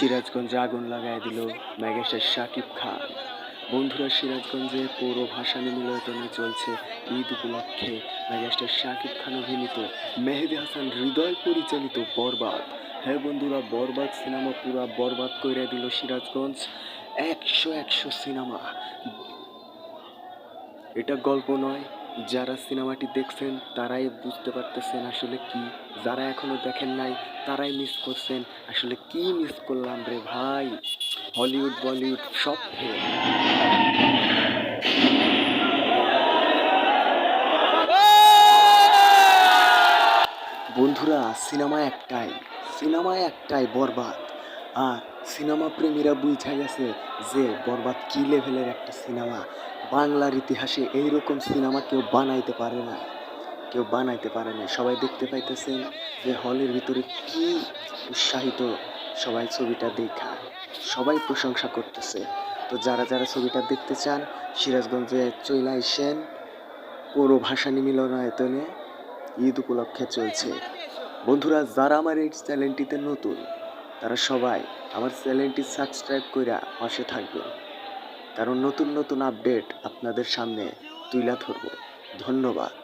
সিরাজগঞ্জে আগুন লাগায় দিল ম্যাগেস্টার শাকিব খান। বন্ধুরা, সিরাজগঞ্জে পৌর ভাসানী মিলনায়তনে চলছে ঈদ উপলক্ষে ম্যাগেস্টার শাকিব খান অভিনীত মেহেদি হাসান হৃদয় পরিচালিত বরবাদ। হ্যাঁ বন্ধুরা, বরবাদ সিনেমা পুরা বরবাদ কইরা দিল সিরাজগঞ্জ। একশো একশো সিনেমা। এটা গল্প নয় যারা সিনেমাটি দেখছেন, তারাই বুঝতে পারতেছেন আসলে কি। যারা এখনও দেখেন নাই, তারাই মিস করছেন আসলে কি মিস করলাম রে ভাই? হলিউড বলিউড সব বন্ধুরা, সিনেমা একটাই সিনেমা একটাই বরবাদ। আর সিনেমা প্রেমীরা বুঝা গেছে যে বরবাদ কি লেভেলের একটা সিনেমা? বাংলার ইতিহাসে এইরকম সিনেমা কেউ বানাইতে পারে না। কেউ বানাইতে পারে না। সবাই দেখতে পাইতেছেন যে হলের ভিতরে কি উৎসাহিত সবাই ছবিটা দেখা। সবাই প্রশংসা করতেছে। তো যারা যারা ছবিটা দেখতে চান, সিরাজগঞ্জে চলে আইসেন, পৌর ভাসানী মিলনায়তনে ঈদ উপলক্ষে চলছে। বন্ধুরা, যারা আমার এই চ্যানেলটিতে নতুন তারা সবাই আমার চ্যানেলটি সাবস্ক্রাইব করে পাশে থাকবে কারণ নতুন নতুন আপডেট আপনাদের সামনে তুলে ধরব। ধন্যবাদ।